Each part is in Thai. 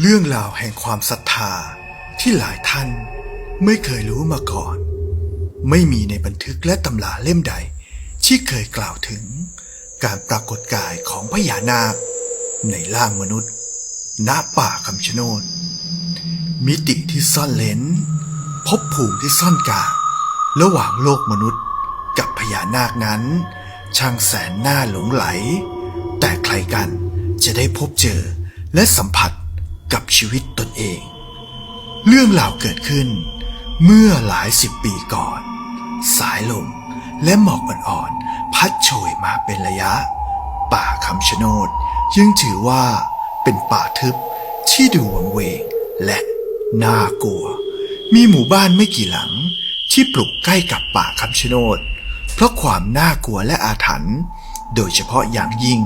เรื่องราวแห่งความศรัทธาที่หลายท่านไม่เคยรู้มาก่อน ไม่มีในบันทึกและตำราเล่มใด ที่เคยกล่าวถึงการปรากฏกายของพญานาค ในร่างมนุษย์ ณป่าคำชะโนดมิติที่ซ่อนเลนภพภูมิที่ซ่อนการะหว่างโลกมนุษย์กับพญานาคนั้น ช่างแสนน่าหลงไหล แต่ใครกันจะได้พบเจอและสัมผัส กับชีวิตตนเอง เรื่องราวเกิดขึ้น เมื่อหลายสิบปีก่อน สายลมและหมอกอ่อนๆพัดโชยมาเป็นระยะ ป่าคำชะโนดยังถือว่าเป็นป่าทึบที่ดูวังเวงและน่ากลัว มีหมู่บ้านไม่กี่หลังที่ปลูกใกล้กับป่าคำชะโนด เพราะความน่ากลัวและอาถรรพ์โดยเฉพาะอย่างยิ่ง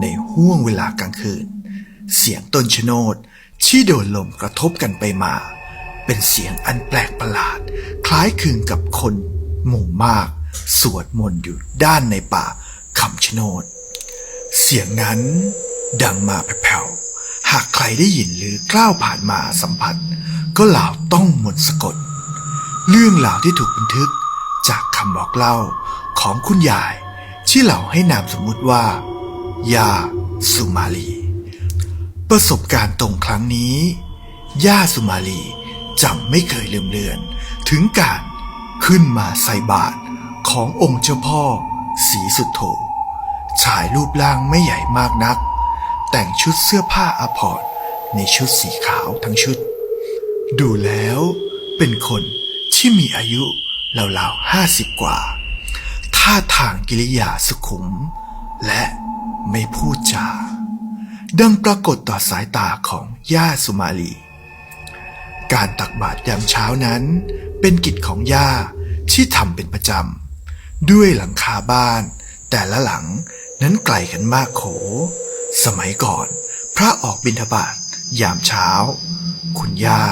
ในห้วงเวลากลางคืน เสียงต้นชะโนด ที่โดนลมกระทบกันไปมา เป็นเสียงอันแปลกประหลาด คล้ายคลึงกับคนหมู่มาก สวดมนต์อยู่ด้านในป่าคำชะโนด เสียงนั้นดังมาแผ่วๆหากใครได้ยินหรือกล้าวผ่านมาสัมผัส ก็เหล่าต้องมนต์สะกด เรื่องราที่ถูกบันทึกจากคำบอกเล่าของคุณยาย ที่เหล่าให้นามสมมุติว่า ยาสุมาลี ประสบการณ์ตรงครั้งนี้ ย่าสุมาลีจำไม่เคยลืมเลือน ถึงการขึ้นมาใส่บาตรขององค์เจ้าพ่อศรีสุดโธชายรูปร่างไม่ใหญ่มากนัก แต่งชุดเสื้อผ้าอภรณ์ในชุดสีขาวทั้งชุด ดูแล้วเป็นคนที่มีอายุราวๆห้าสิบกว่า ท่าทางกิริยาสุขุม และไม่พูดจา ดังปรากฏต่อสายตาของย่าสุมาลี การตักบาตรยามเช้านั้น เป็นกิจของย่าที่ทำเป็นประจำ ด้วยหลังคาบ้าน แต่ละหลังนั้นไกลกันมากโข สมัยก่อน พระออกบิณฑบาตยามเช้า คุณย่า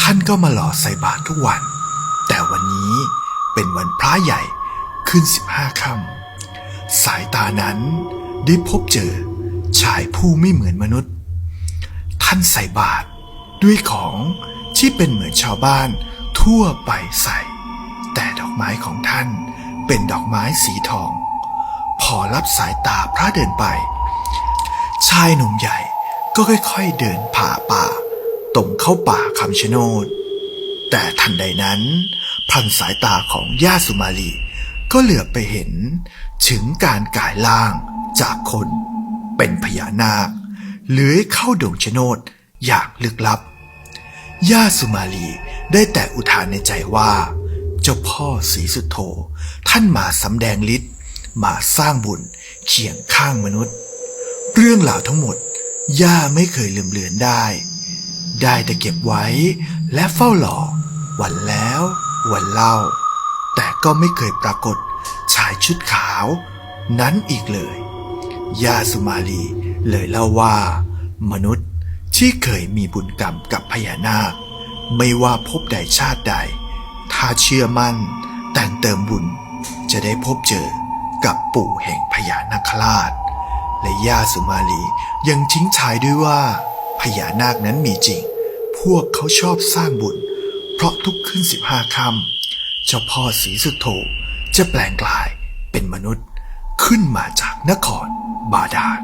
ท่านก็มาหล่อใส่บาตรทุกวัน แต่วันนี้เป็นวันพระใหญ่ขึ้นสิบห้าค่ำสายตานั้นได้พบเจอ ชายผู้ไม่เหมือนมนุษย์ ท่านใส่บาตรด้วยของที่เป็นเหมือนชาวบ้านทั่วไปใส่ แต่ดอกไม้ของท่านเป็นดอกไม้สีทอง พอรับสายตาพระเดินไป ชายหนุ่มใหญ่ก็ค่อยๆเดินผ่าป่าตรงเข้าป่าคำชะโนด แต่ทันใดนั้นพันสายตาของย่าสุมาลีก็เหลือไปเห็นถึงการกายร่างจากคน เป็นพญานาคเลื้อยเข้าดงชะโนดอย่างลึกลับ ย่าสุมาลีได้แต่อุทานในใจว่า เจ้าพ่อศรีสุโธท่านมาสำแดงฤทธิ์มาสร้างบุญเคียงข้างมนุษย์ เรื่องราวทั้งหมด ย่าไม่เคยลืมเลือนได้ ได้แต่เก็บไว้และเฝ้าหล่อวันแล้ววันเล่า แต่ก็ไม่เคยปรากฏชายชุดขาว นั้นอีกเลย ยาสุมาลี เลยเล่าว่า มนุษย์ที่เคยมีบุญกรรมกับพญานาค ไม่ว่าพบใดชาติใด ถ้าเชื่อมั่น แต่งเติมบุญจะได้พบเจอกับปู่แห่งพญานาคราช และย่าสุมาลียังทิ้งท้ายด้วยว่า พญานาคนั้นมีจริง พวกเขาชอบสร้างบุญ เพราะทุกขึ้นสิบห้าคำเจ้าพ่อศรีสุโธจะแปลงกลายเป็นมนุษย์ ขึ้นมาจากนครบาดาล